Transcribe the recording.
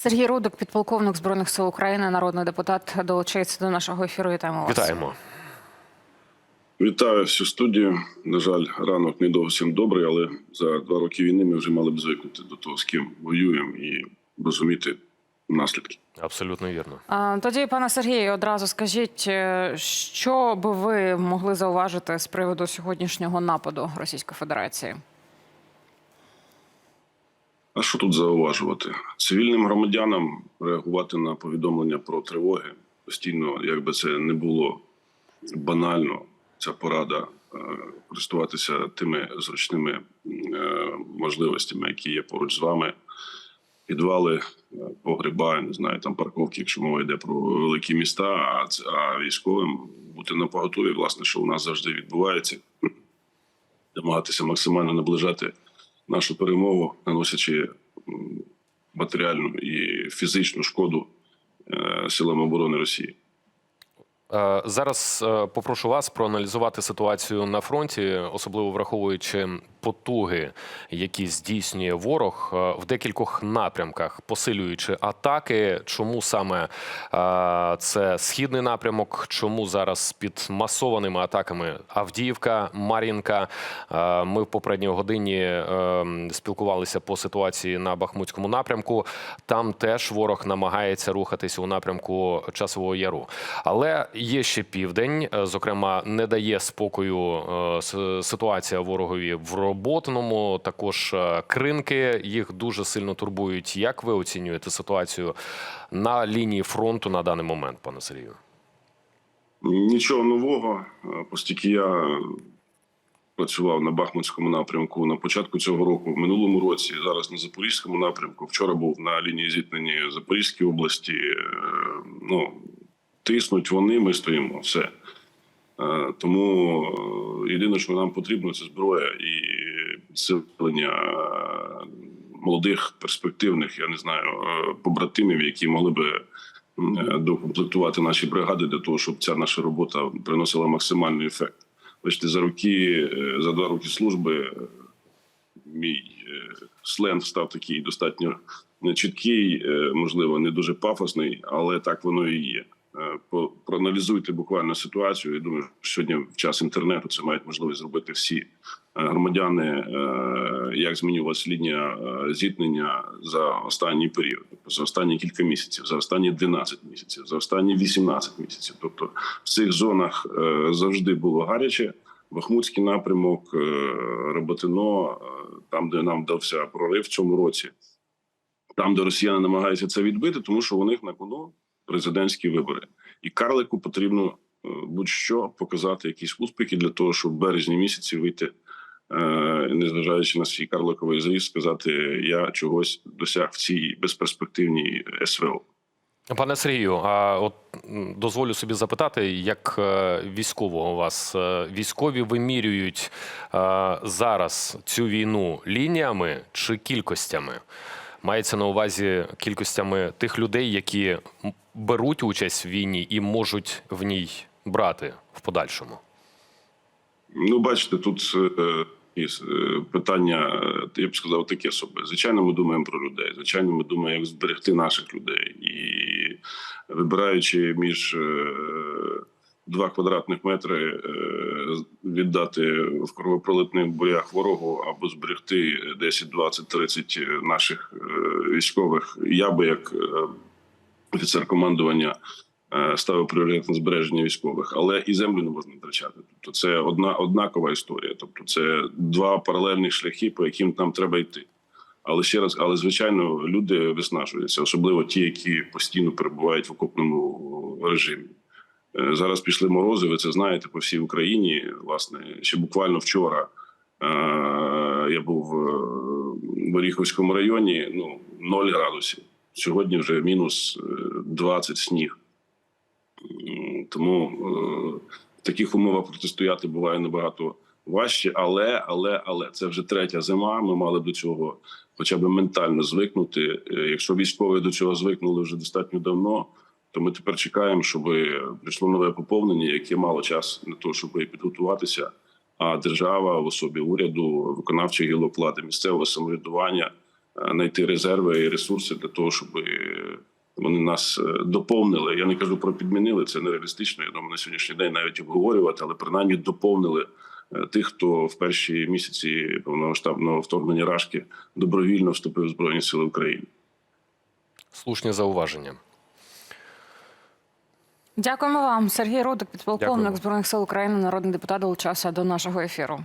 Сергій Рудик, підполковник збройних сил України, народний депутат, долучається до нашого ефіру. Вітаємо вас. Вітаємо. Вітаю всю студію. На жаль, ранок не зовсім добрий, але за два роки війни ми вже мали б звикнути до того, з ким воюємо, і розуміти наслідки. Абсолютно вірно. А, Тоді, пане Сергію, одразу скажіть, е, що би ви могли зауважити з приводу сьогоднішнього нападу Російської Федерації? А що тут зауважувати? Цивільним громадянам реагувати на повідомлення про тривоги постійно, якби це не було банально, ця порада е, користуватися тими зручними е, можливостями, які є поруч з вами. Підвали, е, погреба, не знаю, там парковки, якщо мова йде про великі міста, а, а військовим бути на поготові, власне, що у нас завжди відбувається, намагатися максимально наближати нашу перемогу, наносячи матеріальну і фізичну шкоду е, силам оборони Росії. Е, Зараз е, попрошу вас проаналізувати ситуацію на фронті, особливо враховуючи потуги, які здійснює ворог е, в декількох напрямках, посилюючи атаки. Чому саме е, це східний напрямок? Чому зараз під масованими атаками Авдіївка, Мар'їнка? Е, Ми в попередній годині спілкувалися по ситуації на Бахмутському напрямку. Там теж ворог намагається рухатися у напрямку часового яру. Але є ще південь. Зокрема, не дає спокою ситуація ворогові в роботному. Також е, кринки їх дуже сильно турбують. Як ви оцінюєте ситуацію на лінії фронту на даний момент, пане Сергію? Нічого нового, е, оскільки я працював на Бахмутському напрямку на початку цього року, в минулому році, зараз на Запорізькому напрямку. Вчора був на лінії зіткнення Запорізькій області. Е, Ну, тиснуть вони, ми стоїмо. Все. Е, Тому е, єдине, що нам потрібно, це зброя і підсилення е, молодих, перспективних, я не знаю, е, побратимів, які могли би е, докомплектувати наші бригади для того, щоб ця наша робота приносила максимальний ефект. Бачите, за роки, за два роки служби мій сленг став такий достатньо чіткий, можливо, не дуже пафосний, але так воно і є. Проаналізуйте буквально ситуацію. Я думаю, сьогодні в час інтернету це мають можливість зробити всі громадяни, е, як змінювалася лінія е, зіткнення за останній період, тобто за останні кілька місяців, за останні 12 місяців, за останні 18 місяців. Тобто в цих зонах е, завжди було гаряче. Бахмутський напрямок, е, Роботино, е, там, де нам вдався прорив в цьому році, там, де росіяни намагаються це відбити, тому що у них на кону президентські вибори, і Карлику потрібно е, будь-що показати якісь успіхи для того, щоб в березні місяці вийти, е, незважаючи на свій карликовий зріст, сказати я чогось досяг в цій безперспективній СВО. Пане Сергію, а от дозволю собі запитати, як е, військового вас е, військові вимірюють е, зараз цю війну лініями чи кількостями? Мається на увазі кількостями тих людей, які беруть участь в війні і можуть в ній брати в подальшому. Ну, бачите, тут е, і, е, питання, я б сказав, таке собі. Звичайно, ми думаємо про людей. Звичайно, ми думаємо, як зберегти наших людей. І вибираючи між е, два квадратних метри е, віддати в кровопролитних боях ворогу або зберегти 10, 20, 30 наших військових, я би як офіцер командування ставив пріоритет на збереження військових, але і землю не можна втрачати. Тобто це одна однакова історія. Тобто, це два паралельних шляхи, по яким нам треба йти. Але ще раз, але звичайно, люди виснажуються, особливо ті, які постійно перебувають в окопному режимі. Е, Зараз пішли морози. Ви це знаєте по всій Україні. Власне, ще буквально вчора е, я був е, в Оріховському районі. Ну 0 градусів. Сьогодні вже мінус е, 20 сніг. Тому е, в таких умовах протистояти буває набагато важче, але, але, але це вже третя зима. Ми мали до цього хоча б ментально звикнути. Е, Якщо військові до цього звикнули вже достатньо давно, то ми тепер чекаємо, щоб прийшло нове поповнення, яке мало час на те, щоб підготуватися. А держава в особі уряду, виконавчих гілок влади, місцевого самоврядування е, знайти резерви і ресурси для того, щоб Вони нас е, доповнили. Я не кажу про підмінили. Це нереалістично. Я думаю, на сьогоднішній день навіть обговорювати, але принаймні доповнили е, тих, хто в перші місяці повномасштабного вторгнення Рашки добровільно вступив в Збройні Сили України. Слушні зауваження. Дякуємо вам, Сергій Рудик, підполковник Дякуємо. збройних сил України, народний депутат, долучався до нашого ефіру.